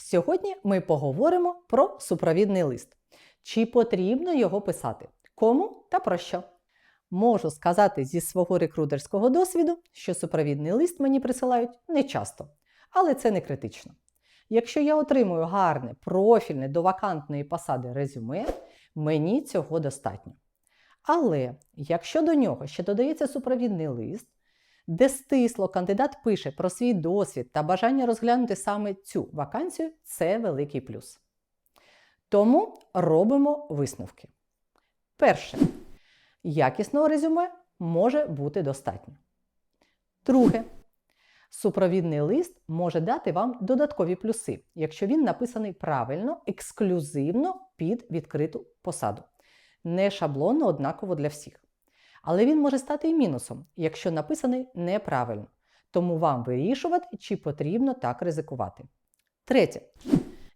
Сьогодні ми поговоримо про супровідний лист. Чи потрібно його писати? Кому та про що? Можу сказати зі свого рекрутерського досвіду, що супровідний лист мені присилають не часто, але це не критично. Якщо я отримую гарне, профільне до вакантної посади резюме, мені цього достатньо. Але якщо до нього ще додається супровідний лист, де стисло кандидат пише про свій досвід та бажання розглянути саме цю вакансію, це великий плюс. Тому робимо висновки. Перше, якісного резюме може бути достатньо. Друге, супровідний лист може дати вам додаткові плюси, якщо він написаний правильно, ексклюзивно під відкриту посаду, не шаблонно однаково для всіх. Але він може стати і мінусом, якщо написаний неправильно. Тому вам вирішувати, чи потрібно так ризикувати. Третє.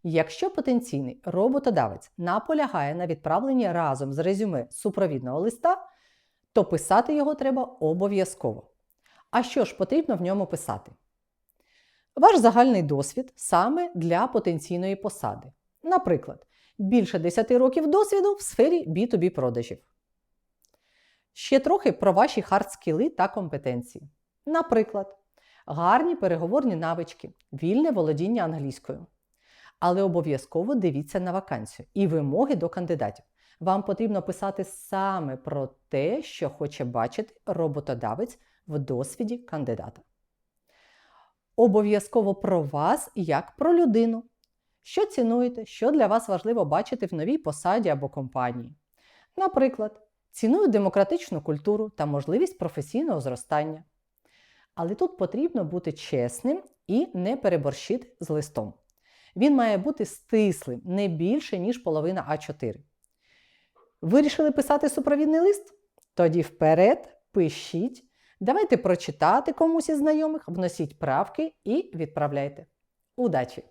Якщо потенційний роботодавець наполягає на відправленні разом з резюме супровідного листа, то писати його треба обов'язково. А що ж потрібно в ньому писати? Ваш загальний досвід саме для потенційної посади. Наприклад, більше 10 років досвіду в сфері B2B продажів. Ще трохи про ваші хард-скіли та компетенції. Наприклад, гарні переговорні навички, вільне володіння англійською. Але обов'язково дивіться на вакансію і вимоги до кандидатів. Вам потрібно писати саме про те, що хоче бачити роботодавець в досвіді кандидата. Обов'язково про вас як про людину. Що цінуєте, що для вас важливо бачити в новій посаді або компанії. Наприклад, ціную демократичну культуру та можливість професійного зростання. Але тут потрібно бути чесним і не переборщити з листом. Він має бути стислим, не більше, ніж половина А4. Вирішили писати супровідний лист? Тоді вперед, пишіть, давайте прочитати комусь із знайомих, вносіть правки і відправляйте. Удачі!